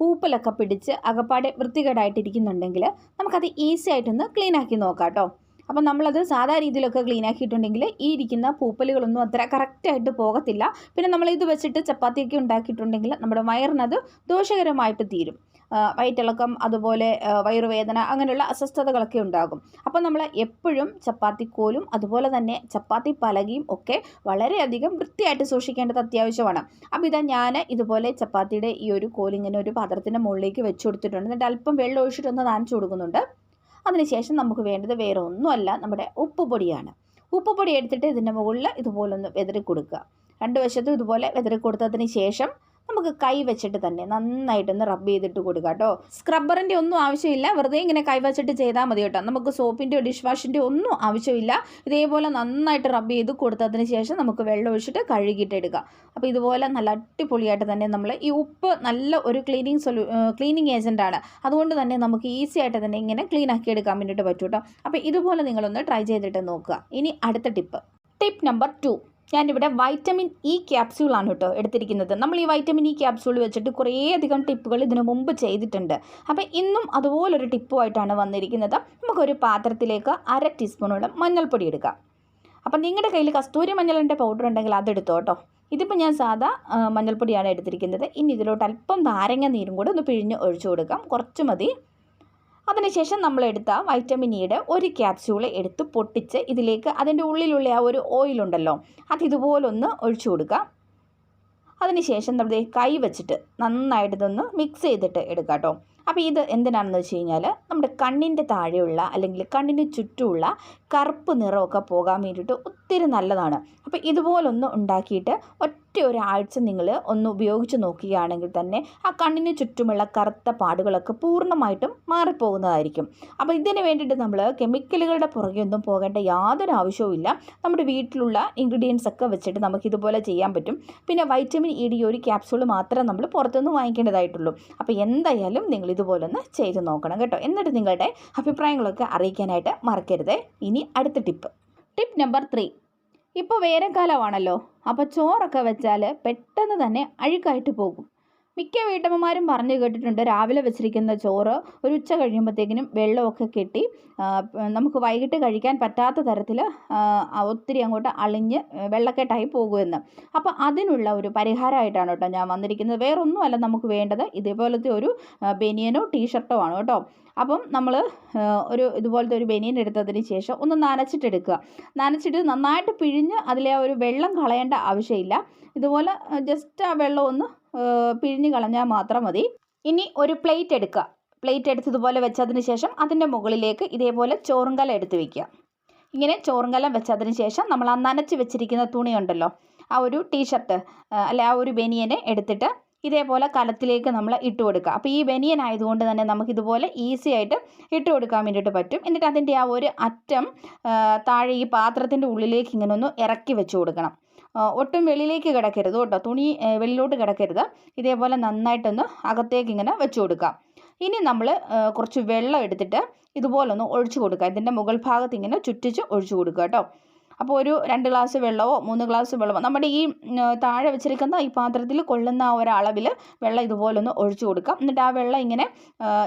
പൂപ്പലൊക്കെ പിടിച്ച് അകപ്പാടെ വൃത്തികേടായിട്ടിരിക്കുന്നുണ്ടെങ്കിൽ നമുക്കത് ഈസി ആയിട്ടൊന്ന് ക്ലീൻ ആക്കി നോക്കാം കേട്ടോ അപ്പം നമ്മളത് സാധാ രീതിയിലൊക്കെ ക്ലീൻ ആക്കിയിട്ടുണ്ടെങ്കിൽ ഈ ഇരിക്കുന്ന പൂപ്പലുകളൊന്നും അത്ര കറക്റ്റായിട്ട് പോകത്തില്ല. പിന്നെ നമ്മൾ ഇത് വെച്ചിട്ട് ചപ്പാത്തിയൊക്കെ ഉണ്ടാക്കിയിട്ടുണ്ടെങ്കിൽ നമ്മുടെ വയറിനത് ദോഷകരമായിട്ട് തീരും. വയറ്റിളക്കം അതുപോലെ വയറുവേദന അങ്ങനെയുള്ള അസ്വസ്ഥതകളൊക്കെ ഉണ്ടാകും. അപ്പോൾ നമ്മൾ എപ്പോഴും ചപ്പാത്തിക്കോലും അതുപോലെ തന്നെ ചപ്പാത്തി പലകയും ഒക്കെ വളരെയധികം വൃത്തിയായിട്ട് സൂക്ഷിക്കേണ്ടത് അത്യാവശ്യമാണ്. അപ്പോൾ ഇതാ ഞാൻ ഇതുപോലെ ചപ്പാത്തിയുടെ ഈ ഒരു കോലിങ്ങനെ ഒരു പാത്രത്തിന്റെ മുകളിലേക്ക് വെച്ച് കൊടുത്തിട്ടുണ്ട്. എന്നിട്ട് അല്പം വെള്ളം ഒഴിച്ചിട്ടൊന്ന് നനച്ചു കൊടുക്കുന്നുണ്ട്. അതിനുശേഷം നമുക്ക് വേണ്ടത് വേറെ ഒന്നുമല്ല നമ്മുടെ ഉപ്പുപൊടിയാണ്. ഉപ്പുപൊടി എടുത്തിട്ട് ഇതിന്റെ മുകളിൽ ഇതുപോലൊന്ന് വെതറി കൊടുക്കുക രണ്ട് വശത്തും ഇതുപോലെ വെതറി കൊടുത്തതിന് ശേഷം നമുക്ക് കൈ വെച്ചിട്ട് തന്നെ നന്നായിട്ടൊന്ന് റബ്ബ് ചെയ്തിട്ട് കൊടുക്കുക കേട്ടോ. സ്ക്രബ്ബറിന്റെ ഒന്നും ആവശ്യമില്ല. വെറുതെ ഇങ്ങനെ കൈ വെച്ചിട്ട് ചെയ്താൽ മതി കേട്ടോ. നമുക്ക് സോപ്പിന്റെയോ ഡിഷ് വാഷിന്റെയോ ഒന്നും ആവശ്യമില്ല. ഇതേപോലെ നന്നായിട്ട് റബ്ബ് ചെയ്ത് കൊടുത്തതിന് ശേഷം നമുക്ക് വെള്ളം ഒഴിച്ചിട്ട് കഴുകിയിട്ട് എടുക്കുക അപ്പോൾ ഇതുപോലെ നല്ല അടിപൊളിയായിട്ട് തന്നെ നമ്മൾ ഈ ഉപ്പ് നല്ല ഒരു ക്ലീനിങ് സൊല്യൂ ക്ലീനിങ് ഏജന്റാണ് അതുകൊണ്ട് തന്നെ നമുക്ക് ഈസി ആയിട്ട് തന്നെ ഇങ്ങനെ ക്ലീൻ ആക്കി എടുക്കാൻ വേണ്ടിയിട്ട് പറ്റും കേട്ടോ. അപ്പോൾ ഇതുപോലെ നിങ്ങളൊന്ന് ട്രൈ ചെയ്തിട്ട് നോക്കുക. ഇനി അടുത്ത ടിപ്പ് ടിപ്പ് നമ്പർ ടു ഞാനിവിടെ വൈറ്റമിൻ ഇ ക്യാപ്സ്യൂളാണ് കേട്ടോ എടുത്തിരിക്കുന്നത്. നമ്മൾ ഈ വൈറ്റമിൻ ഇ ക്യാപ്സ്യൂൾ വെച്ചിട്ട് കുറേയധികം ടിപ്പുകൾ ഇതിനു മുമ്പ് ചെയ്തിട്ടുണ്ട്. അപ്പോൾ ഇന്നും അതുപോലൊരു ടിപ്പുമായിട്ടാണ് വന്നിരിക്കുന്നത്. നമുക്കൊരു പാത്രത്തിലേക്ക് അര ടീസ്പൂണോളം മഞ്ഞൾപ്പൊടി എടുക്കാം. അപ്പം നിങ്ങളുടെ കയ്യിൽ കസ്തൂരി മഞ്ഞളിന്റെ പൗഡർ ഉണ്ടെങ്കിൽ അതെടുത്തോ കേട്ടോ. ഇതിപ്പോൾ ഞാൻ സാധാ മഞ്ഞൾപ്പൊടിയാണ് എടുത്തിരിക്കുന്നത്. ഇനി ഇതിലോട്ട് അല്പം നാരങ്ങ നീരും കൂടെ ഒന്ന് പിഴിഞ്ഞ് ഒഴിച്ചു കൊടുക്കാം. കുറച്ച് മതി. അതിനുശേഷം നമ്മൾ എടുത്ത വൈറ്റമിൻ ഇയുടെ ഒരു ക്യാപ്സ്യൂൾ എടുത്ത് പൊട്ടിച്ച് ഇതിലേക്ക് അതിന്റെ ഉള്ളിലുള്ള ആ ഒരു ഓയിലുണ്ടല്ലോ അത് ഇതുപോലൊന്ന് ഒഴിച്ചു കൊടുക്കുക. അതിനുശേഷം നമ്മൾ കൈ വെച്ചിട്ട് നന്നായിട്ട് ഇതൊന്ന് മിക്സ് ചെയ്തിട്ട് എടുക്കുക കേട്ടോ. അപ്പോൾ ഇത് എന്തിനാണെന്ന് വെച്ച് കഴിഞ്ഞാൽ നമ്മുടെ കണ്ണിന്റെ താഴെയുള്ള അല്ലെങ്കിൽ കണ്ണിന് ചുറ്റുമുള്ള കറുപ്പ് നിറമൊക്കെ പോകാൻ വേണ്ടിയിട്ട് ഒത്തിരി നല്ലതാണ്. അപ്പോൾ ഇതുപോലൊന്ന് ഉണ്ടാക്കിയിട്ട് ഒറ്റ ഒരാഴ്ച നിങ്ങൾ ഒന്ന് ഉപയോഗിച്ച് നോക്കുകയാണെങ്കിൽ തന്നെ ആ കണ്ണിന് ചുറ്റുമുള്ള കറുത്ത പാടുകളൊക്കെ പൂർണമായിട്ടും മാറിപ്പോകുന്നതായിരിക്കും. അപ്പോൾ ഇതിന് വേണ്ടിയിട്ട് നമ്മൾ കെമിക്കലുകളുടെ പുറകെ ഒന്നും പോകേണ്ട യാതൊരു ആവശ്യവുമില്ല നമ്മുടെ വീട്ടിലുള്ള ഇൻഗ്രീഡിയൻസ് ഒക്കെ വെച്ചിട്ട് നമുക്ക് ഇതുപോലെ ചെയ്യാൻ പറ്റും. പിന്നെ വൈറ്റമിൻ ഇ ഡി ഒരു ക്യാപ്സൂൾ മാത്രം നമ്മൾ പുറത്തുനിന്ന് വാങ്ങിക്കേണ്ടതായിട്ടുള്ളൂ. അപ്പോൾ എന്തായാലും നിങ്ങൾ ഇതുപോലൊന്ന് ചെയ്ത് നോക്കണം കേട്ടോ. എന്നിട്ട് നിങ്ങളുടെ അഭിപ്രായങ്ങളൊക്കെ അറിയിക്കാനായിട്ട് മറക്കരുത്. ഇനി അടുത്ത ടിപ്പ് ടിപ്പ് നമ്പർ ത്രീ ഇപ്പോൾ വേനൽക്കാലമാണല്ലോ. അപ്പോൾ ചോറൊക്കെ വെച്ചാൽ പെട്ടെന്ന് തന്നെ അഴുക്കായിട്ട് പോകും. മിക്ക വീട്ടമ്മമാരും പറഞ്ഞു കേട്ടിട്ടുണ്ട് രാവിലെ വെച്ചിരിക്കുന്ന ചോറ് ഒരു ഉച്ച കഴിയുമ്പോഴത്തേക്കിനും വെള്ളമൊക്കെ കെട്ടി നമുക്ക് വൈകിട്ട് കഴിക്കാൻ പറ്റാത്ത തരത്തിൽ ഒത്തിരി അങ്ങോട്ട് അളിഞ്ഞ് വെള്ളക്കെട്ടായി പോകുമെന്ന്. അപ്പോൾ അതിനുള്ള ഒരു പരിഹാരമായിട്ടാണ് കേട്ടോ ഞാൻ വന്നിരിക്കുന്നത്. വേറൊന്നുമല്ല നമുക്ക് വേണ്ടത് ഇതേപോലത്തെ ഒരു ബനിയനോ ടീഷർട്ടോ ആണ് കേട്ടോ. അപ്പം നമ്മൾ ഒരു ഇതുപോലത്തെ ഒരു ബനിയൻ എടുത്തതിന് ശേഷം ഒന്ന് നനച്ചിട്ടെടുക്കുക. നനച്ചിട്ട് നന്നായിട്ട് പിഴിഞ്ഞ് അതിലെ ആ ഒരു വെള്ളം കളയേണ്ട ആവശ്യമില്ല. ഇതുപോലെ ജസ്റ്റ് ആ വെള്ളം ഒന്ന് പിഴിഞ്ഞ് കളഞ്ഞാൽ മാത്രം മതി. ഇനി ഒരു പ്ലേറ്റ് എടുക്കുക. പ്ലേറ്റ് എടുത്ത് ഇതുപോലെ വെച്ചതിന് ശേഷം അതിന്റെ മുകളിലേക്ക് ഇതേപോലെ ചോറുങ്കല എടുത്ത് വയ്ക്കുക ഇങ്ങനെ ചോറുങ്കലം വെച്ചതിന് ശേഷം നമ്മൾ ആ നനച്ച് വെച്ചിരിക്കുന്ന തുണിയുണ്ടല്ലോ ആ ഒരു ടീഷർട്ട് അല്ലെ ആ ഒരു ബനിയനെ എടുത്തിട്ട് ഇതേപോലെ കലത്തിലേക്ക് നമ്മൾ ഇട്ട് കൊടുക്കുക. അപ്പോൾ ഈ ബനിയൻ ആയതുകൊണ്ട് തന്നെ നമുക്ക് ഇതുപോലെ ഈസി ആയിട്ട് ഇട്ട് കൊടുക്കാൻ വേണ്ടിയിട്ട് പറ്റും. എന്നിട്ട് അതിന്റെ ആ ഒരു അറ്റം താഴെ ഈ പാത്രത്തിന്റെ ഉള്ളിലേക്ക് ഇങ്ങനെ ഒന്ന് ഇറക്കി വെച്ച് കൊടുക്കണം. ഒട്ടും വെളിയിലേക്ക് കിടക്കരുത് കേട്ടോ. തുണി വെളിയിലോട്ട് കിടക്കരുത്. ഇതേപോലെ നന്നായിട്ടൊന്ന് അകത്തേക്ക് ഇങ്ങനെ വെച്ച് കൊടുക്കാം. ഇനി നമ്മൾ കുറച്ച് വെള്ളം എടുത്തിട്ട് ഇതുപോലൊന്ന് ഒഴിച്ചു കൊടുക്കുക. ഇതിന്റെ മുകൾ ഭാഗത്ത് ഇങ്ങനെ ചുറ്റിച്ച് ഒഴിച്ചു കൊടുക്കുക കേട്ടോ. അപ്പോൾ ഒരു രണ്ട് ഗ്ലാസ് വെള്ളമോ മൂന്ന് ഗ്ലാസ് വെള്ളമോ നമ്മുടെ ഈ താഴെ വെച്ചിരിക്കുന്ന ഈ പാത്രത്തിൽ കൊള്ളുന്ന ആ ഒരളവിൽ വെള്ളം ഇതുപോലൊന്ന് ഒഴിച്ചു കൊടുക്കാം എന്നിട്ട് ആ വെള്ളം ഇങ്ങനെ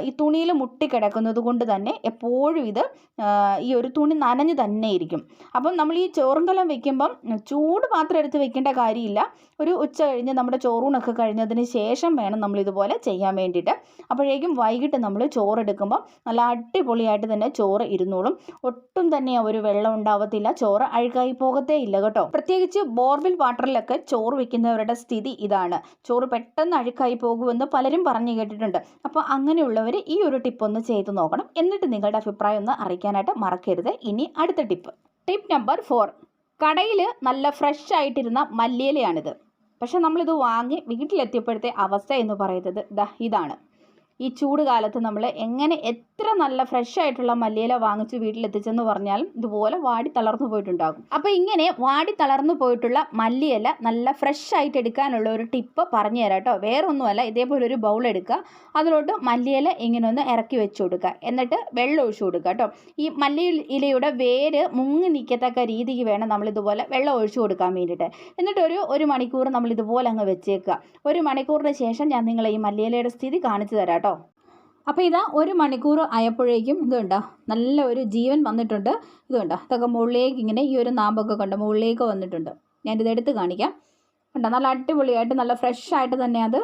ഈ തുണിയിൽ മുട്ടിക്കിടക്കുന്നത് കൊണ്ട് തന്നെ എപ്പോഴും ഇത് ഈ ഒരു തുണി നനഞ്ഞു തന്നെ ഇരിക്കും. അപ്പം നമ്മൾ ഈ ചോറും കലം വെക്കുമ്പം ചൂട് പാത്രം എടുത്ത് വെക്കേണ്ട കാര്യമില്ല. ഒരു ഉച്ച കഴിഞ്ഞ് നമ്മുടെ ചോറൂണൊക്കെ കഴിഞ്ഞതിന് ശേഷം വേണം നമ്മൾ ഇതുപോലെ ചെയ്യാൻ വേണ്ടിയിട്ട്. അപ്പോഴേക്കും വൈകിട്ട് നമ്മൾ ചോറ് എടുക്കുമ്പോൾ നല്ല അടിപൊളിയായിട്ട് തന്നെ ചോറ് ഇരുന്നോളും. ഒട്ടും തന്നെ ഒരു വെള്ളം ഉണ്ടാവത്തില്ല. ചോറ് അഴുകായി പോകത്തേ ഇല്ല കേട്ടോ. പ്രത്യേകിച്ച് ബോർവെൽ വാട്ടറിലൊക്കെ ചോറ് വെക്കുന്നവരുടെ സ്ഥിതി ഇതാണ്. ചോറ് പെട്ടെന്ന് അഴുക്കായി പോകുമെന്ന് പലരും പറഞ്ഞു കേട്ടിട്ടുണ്ട്. അപ്പോൾ അങ്ങനെയുള്ളവർ ഈ ഒരു ടിപ്പ് ഒന്ന് ചെയ്ത് നോക്കണം. എന്നിട്ട് നിങ്ങളുടെ അഭിപ്രായം ഒന്ന് അറിയിക്കാനായിട്ട് മറക്കരുത്. ഇനി അടുത്ത ടിപ്പ്. Tip number four. കടയിൽ നല്ല ഫ്രഷ് ആയിട്ടിരുന്ന മല്ലിയിലയാണിത്. പക്ഷെ നമ്മളിത് വാങ്ങി വീട്ടിലെത്തിയപ്പോഴത്തെ അവസ്ഥ എന്ന് പറയുന്നത് ദാ ഇതാണ്. ഈ ചൂട് കാലത്ത് നമ്മൾ എങ്ങനെ എത്ര നല്ല ഫ്രഷ് ആയിട്ടുള്ള മല്ലിയില വാങ്ങിച്ച് വീട്ടിലെത്തിച്ചെന്ന് പറഞ്ഞാൽ ഇതുപോലെ വാടി തളർന്നു പോയിട്ടുണ്ടാകും. അപ്പോൾ ഇങ്ങനെ വാടി തളർന്നു പോയിട്ടുള്ള മല്ലിയില നല്ല ഫ്രഷ് ആയിട്ട് എടുക്കാനുള്ള ഒരു ടിപ്പ് പറഞ്ഞു തരാം കേട്ടോ. വേറൊന്നുമല്ല ഇതേപോലെ ഒരു ബൗൾ എടുക്കുക. അതിലോട്ട് മല്ലിയില ഇങ്ങനെ ഒന്ന് ഇറക്കി വെച്ച് കൊടുക്കുക. എന്നിട്ട് വെള്ളം ഒഴിച്ചു കൊടുക്കുക കേട്ടോ. ഈ മല്ലി ഇലയുടെ വേര് മുങ്ങി നിൽക്കത്തക്ക രീതിക്ക് വേണം നമ്മൾ ഇതുപോലെ വെള്ളം ഒഴിച്ചു കൊടുക്കാൻ വേണ്ടിയിട്ട്. എന്നിട്ട് ഒരു ഒരു മണിക്കൂർ നമ്മൾ ഇതുപോലെ അങ്ങ് വെച്ചേക്കുക. ഒരു മണിക്കൂറിന് ശേഷം ഞാൻ നിങ്ങളെ ഈ മല്ലിയിലയുടെ സ്ഥിതി കാണിച്ചു തരാം അപ്പോൾ ഇതാ ഒരു മണിക്കൂർ ആയപ്പോഴേക്കും ഇതുണ്ടോ നല്ല ഒരു ജീവൻ വന്നിട്ടുണ്ട്. ഇതുണ്ടോ ഇതൊക്കെ മുകളിലേക്ക് ഇങ്ങനെ ഈ ഒരു നാമ്പൊക്കെ കണ്ട് മുകളിലേക്ക് വന്നിട്ടുണ്ട്. ഞാനിത് എടുത്ത് കാണിക്കാം. കണ്ടോ നല്ല അടിപൊളിയായിട്ട് നല്ല ഫ്രഷ് ആയിട്ട് തന്നെ അത്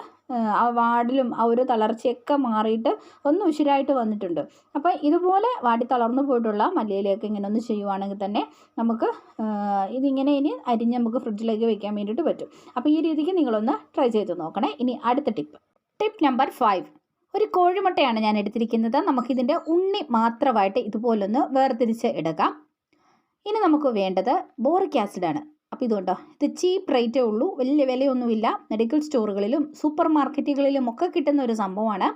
ആ വാടിലും ആ ഒരു തളർച്ചയൊക്കെ മാറിയിട്ട് ഒന്ന് ഉശിരായിട്ട് വന്നിട്ടുണ്ട്. അപ്പോൾ ഇതുപോലെ വാടി തളർന്നു പോയിട്ടുള്ള മല്ലിയിലയൊക്കെ ഇങ്ങനെ ഒന്ന് ചെയ്യുവാണെങ്കിൽ തന്നെ നമുക്ക് ഇതിങ്ങനെ ഇനി അരിഞ്ഞ് നമുക്ക് ഫ്രിഡ്ജിലേക്ക് വെക്കാൻ വേണ്ടിയിട്ട് പറ്റും. അപ്പോൾ ഈ രീതിക്ക് നിങ്ങളൊന്ന് ട്രൈ ചെയ്ത് നോക്കണേ. ഇനി അടുത്ത ടിപ്പ് ടിപ്പ് നമ്പർ ഫൈവ് ഒരു കോഴിമുട്ടയാണ് ഞാൻ എടുത്തിരിക്കുന്നത്. നമുക്കിതിന്റെ ഉണ്ണി മാത്രമായിട്ട് ഇതുപോലൊന്ന് വേർതിരിച്ച് എടുക്കാം. ഇനി നമുക്ക് വേണ്ടത് ബോറിക് ആസിഡാണ്. അപ്പോൾ ഇതുകൊണ്ടോ? ഇത് ചീപ്പ് റേറ്റേ ഉള്ളൂ. വലിയ വിലയൊന്നുമില്ല. മെഡിക്കൽ സ്റ്റോറുകളിലും സൂപ്പർ മാർക്കറ്റുകളിലും ഒക്കെ കിട്ടുന്ന ഒരു സംഭവമാണ്.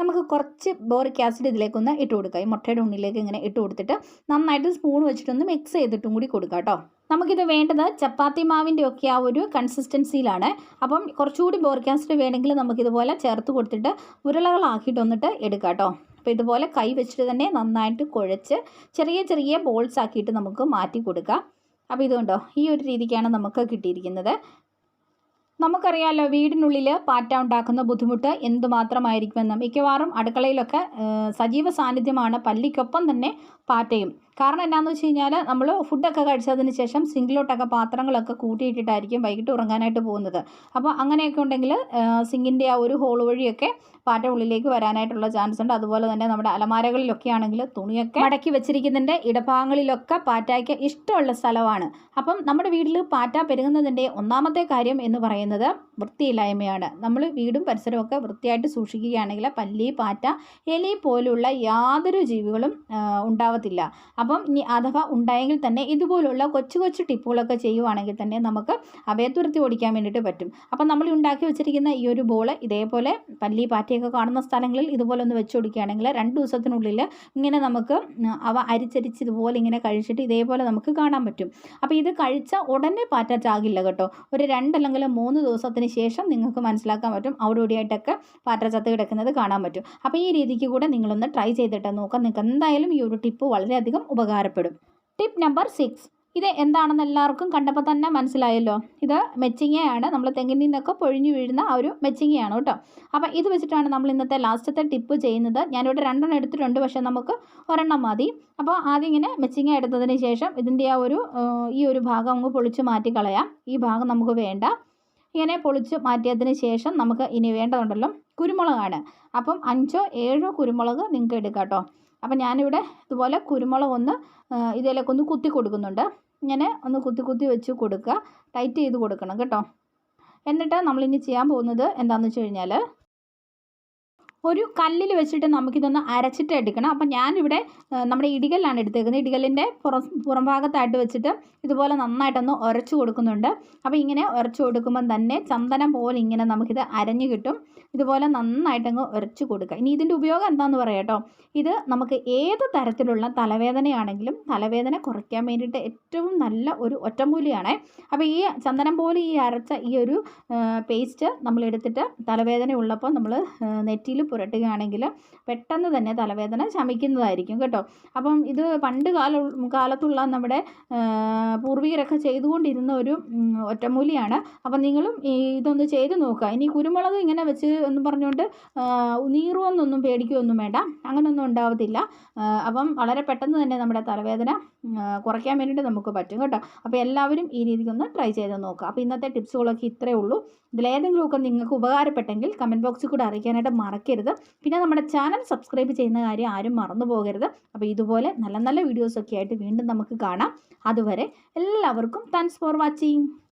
നമുക്ക് കുറച്ച് ബോറിക് ആസിഡ് ഇതിലേക്കൊന്ന് ഇട്ട് കൊടുക്കാം. ഈ മുട്ടയുടെ ഉണ്ണിലേക്ക് ഇങ്ങനെ ഇട്ട് കൊടുത്തിട്ട് നന്നായിട്ട് സ്പൂൺ വെച്ചിട്ടൊന്ന് മിക്സ് ചെയ്തിട്ടും കൂടി കൊടുക്കാം കേട്ടോ. നമുക്കിത് വേണ്ടത് ചപ്പാത്തി മാവിന്റെ ഒക്കെ ആ ഒരു കൺസിസ്റ്റൻസിയിലാണ് അപ്പം കുറച്ചുകൂടി ബോറിക് ആസിഡ് വേണമെങ്കിൽ നമുക്കിതുപോലെ ചേർത്ത് കൊടുത്തിട്ട് ഉരുളകളാക്കിയിട്ട് വന്നിട്ട് എടുക്കാം കേട്ടോ. അപ്പോൾ ഇതുപോലെ കൈ വെച്ചിട്ട് തന്നെ നന്നായിട്ട് കുഴച്ച് ചെറിയ ചെറിയ ബോൾസ് ആക്കിയിട്ട് നമുക്ക് മാറ്റി കൊടുക്കാം. അപ്പോൾ ഇതുകൊണ്ടോ ഈ ഒരു രീതിക്കാണ് നമുക്ക് കിട്ടിയിരിക്കുന്നത്. നമുക്കറിയാമല്ലോ വീടിനുള്ളിൽ പാറ്റ ഉണ്ടാക്കുന്ന ബുദ്ധിമുട്ട് എന്തുമാത്രമായിരിക്കുമെന്ന് മിക്കവാറും അടുക്കളയിലൊക്കെ സജീവ സാന്നിധ്യമാണ് പല്ലിക്കൊപ്പം തന്നെ പാറ്റയും. കാരണം എന്നാന്ന് വെച്ച് കഴിഞ്ഞാൽ നമ്മൾ ഫുഡൊക്കെ കഴിച്ചതിന് ശേഷം സിങ്കിലോട്ടൊക്കെ പാത്രങ്ങളൊക്കെ കൂട്ടിയിട്ടിട്ടായിരിക്കും വൈകിട്ട് ഉറങ്ങാനായിട്ട് പോകുന്നത്. അപ്പോൾ അങ്ങനെയൊക്കെ ഉണ്ടെങ്കിൽ സിങ്കിന്റെ ആ ഒരു ഹോൾ വഴിയൊക്കെ പാറ്റ ഉള്ളിലേക്ക് വരാനായിട്ടുള്ള ചാൻസ് ഉണ്ട്. അതുപോലെ തന്നെ നമ്മുടെ അലമാരകളിലൊക്കെ ആണെങ്കിൽ തുണിയൊക്കെ മടക്കി വെച്ചിരിക്കുന്നതിന്റെ ഇടഭാഗങ്ങളിലൊക്കെ പാറ്റയ്ക്ക് ഇഷ്ടമുള്ള സ്ഥലമാണ്. അപ്പം നമ്മുടെ വീട്ടിൽ പാറ്റ പെരുകുന്നതിന്റെ ഒന്നാമത്തെ കാര്യം എന്ന് പറയുന്നത് വൃത്തിയില്ലായ്മയാണ്. നമ്മൾ വീടും പരിസരമൊക്കെ വൃത്തിയായിട്ട് സൂക്ഷിക്കുകയാണെങ്കിൽ പല്ലി പാറ്റ എലി പോലുള്ള യാതൊരു ജീവികളും ഉണ്ടാവത്തില്ല. അപ്പം ഇനി അഥവാ ഉണ്ടായെങ്കിൽ തന്നെ ഇതുപോലുള്ള കൊച്ചു കൊച്ചു ടിപ്പുകളൊക്കെ ചെയ്യുവാണെങ്കിൽ തന്നെ നമുക്ക് അവയെ തുരത്തി ഓടിക്കാൻ വേണ്ടിയിട്ട് പറ്റും. അപ്പം നമ്മൾ ഉണ്ടാക്കി വെച്ചിരിക്കുന്ന ഈ ഒരു ബോൾ ഇതേപോലെ പല്ലി പാറ്റയൊക്കെ കാണുന്ന സ്ഥലങ്ങളിൽ ഇതുപോലെ ഒന്ന് വെച്ച് കൊടുക്കുകയാണെങ്കിൽ രണ്ട് ദിവസത്തിനുള്ളിൽ ഇങ്ങനെ നമുക്ക് അവ അരിച്ചരിച്ച് ഇതുപോലെ ഇങ്ങനെ കഴിച്ചിട്ട് ഇതേപോലെ നമുക്ക് കാണാൻ പറ്റും. അപ്പം ഇത് കഴിച്ച ഉടനെ പാറ്റ കേട്ടോ. ഒരു രണ്ടല്ലെങ്കിൽ മൂന്ന് ദിവസത്തിന് ശേഷം നിങ്ങൾക്ക് മനസ്സിലാക്കാൻ പറ്റും അവിടെ ഇവിടെയായിട്ടൊക്കെ പാറ്റ ചത്ത് കിടക്കുന്നത് കാണാൻ പറ്റും. അപ്പോൾ ഈ രീതിക്ക് കൂടെ നിങ്ങളൊന്ന് ട്രൈ ചെയ്തിട്ട് നോക്കാം. നിങ്ങൾക്ക് എന്തായാലും ഈ ഒരു ടിപ്പ് വളരെയധികം ഉപകാരപ്പെടും. ടിപ്പ് നമ്പർ സിക്സ് ഇത് എന്താണെന്ന് എല്ലാവർക്കും കണ്ടപ്പോൾ തന്നെ മനസ്സിലായല്ലോ. ഇത് മെച്ചിങ്ങയാണ്. നമ്മൾ തെങ്ങിൽ നിന്നൊക്കെ പൊഴിഞ്ഞു വീഴുന്ന ആ ഒരു മെച്ചിങ്ങയാണ് കേട്ടോ. അപ്പോൾ ഇത് വെച്ചിട്ടാണ് നമ്മൾ ഇന്നത്തെ ലാസ്റ്റത്തെ ടിപ്പ് ചെയ്യുന്നത്. ഞാനിവിടെ രണ്ടെണ്ണം എടുത്തിട്ടുണ്ട്. പക്ഷേ നമുക്ക് ഒരെണ്ണം മതി. അപ്പോൾ ആദ്യം ഇങ്ങനെ മെച്ചിങ്ങ എടുത്തതിന് ശേഷം ഇതിന്റെ ആ ഒരു ഈ ഒരു ഭാഗം അങ്ങ് പൊളിച്ച് മാറ്റി കളയാം ഈ ഭാഗം നമുക്ക് വേണ്ട. ഇങ്ങനെ പൊളിച്ച് മാറ്റിയതിന് ശേഷം നമുക്ക് ഇനി വേണ്ടതുണ്ടല്ലോ കുരുമുളകാണ്. അപ്പം അഞ്ചോ ഏഴോ കുരുമുളക് നിങ്ങൾക്ക് എടുക്കാം കേട്ടോ. അപ്പം ഞാനിവിടെ ഇതുപോലെ കുരുമുളക് ഒന്ന് ഇതിലേക്ക് ഒന്ന് കുത്തി കൊടുക്കുന്നുണ്ട്. ഇങ്ങനെ ഒന്ന് കുത്തി കുത്തി വെച്ച് കൊടുക്കുക. ടൈറ്റ് ചെയ്ത് കൊടുക്കണം കേട്ടോ. എന്നിട്ട് നമ്മളിനി ചെയ്യാൻ പോകുന്നത് എന്താണെന്ന് വെച്ച് കഴിഞ്ഞാൽ ഒരു കല്ലിൽ വെച്ചിട്ട് നമുക്കിതൊന്ന് അരച്ചിട്ട് എടുക്കണം അപ്പം ഞാനിവിടെ നമ്മുടെ ഇടികല്ലാണ് എടുത്തേക്കുന്നത്. ഇടികല്ലിന്റെ പുറം പുറം ഭാഗത്തായിട്ട് വെച്ചിട്ട് ഇതുപോലെ നന്നായിട്ടൊന്ന് ഉരച്ചു കൊടുക്കുന്നുണ്ട്. അപ്പോൾ ഇങ്ങനെ ഉരച്ചു കൊടുക്കുമ്പം തന്നെ ചന്ദനം പോലെ ഇങ്ങനെ നമുക്കിത് അരഞ്ഞു കിട്ടും. ഇതുപോലെ നന്നായിട്ടങ്ങ് ഉരച്ചു കൊടുക്കുക. ഇനി ഇതിന്റെ ഉപയോഗം എന്താണെന്ന് പറയാം ഇത് നമുക്ക് ഏത് തരത്തിലുള്ള തലവേദനയാണെങ്കിലും തലവേദന കുറയ്ക്കാൻ വേണ്ടിയിട്ട് ഏറ്റവും നല്ല ഒരു ഒറ്റമൂലിയാണ്. അപ്പോൾ ഈ ചന്ദനം പോലെ ഈ അരച്ച ഈ ഒരു പേസ്റ്റ് നമ്മൾ എടുത്തിട്ട് തലവേദന ഉള്ളപ്പോൾ നമ്മൾ നെറ്റിയിൽ പുരട്ടുകയാണെങ്കിൽ പെട്ടെന്ന് തന്നെ തലവേദന ശമിക്കുന്നതായിരിക്കും കേട്ടോ. അപ്പം ഇത് പണ്ട് കാല കാലത്തുള്ള നമ്മുടെ പൂർവികരൊക്കെ ചെയ്തുകൊണ്ടിരുന്ന ഒരു ഒറ്റമൂലിയാണ്. അപ്പം നിങ്ങളും ഇതൊന്ന് ചെയ്ത് നോക്കുക. ഇനി കുരുമുളക് ഇങ്ങനെ വെച്ച് എന്ന് പറഞ്ഞുകൊണ്ട് നീറുമെന്നൊന്നും പേടിക്കുകയൊന്നും വേണ്ട. അങ്ങനെയൊന്നും ഉണ്ടാവത്തില്ല. അപ്പം വളരെ പെട്ടെന്ന് തന്നെ നമ്മുടെ തലവേദന കുറയ്ക്കാൻ വേണ്ടിയിട്ട് നമുക്ക് പറ്റും കേട്ടോ. അപ്പോൾ എല്ലാവരും ഈ രീതിക്കൊന്ന് ട്രൈ ചെയ്ത് നോക്കുക. അപ്പോൾ ഇന്നത്തെ ടിപ്സുകളൊക്കെ ഇത്രയേ ഉള്ളൂ. ഇതിലേതെങ്കിലുമൊക്കെ നിങ്ങൾക്ക് ഉപകാരപ്പെട്ടെങ്കിൽ കമന്റ് ബോക്സിൽ കൂടെ അറിയിക്കാനായിട്ട് മറക്കരുത്. പിന്നെ നമ്മുടെ ചാനൽ സബ്സ്ക്രൈബ് ചെയ്യുന്ന കാര്യം ആരും മറന്നു പോകരുത്. അപ്പോൾ ഇതുപോലെ നല്ല നല്ല വീഡിയോസൊക്കെ ആയിട്ട് വീണ്ടും നമുക്ക് കാണാം. അതുവരെ എല്ലാവർക്കും താങ്ക്സ് ഫോർ വാച്ചിങ്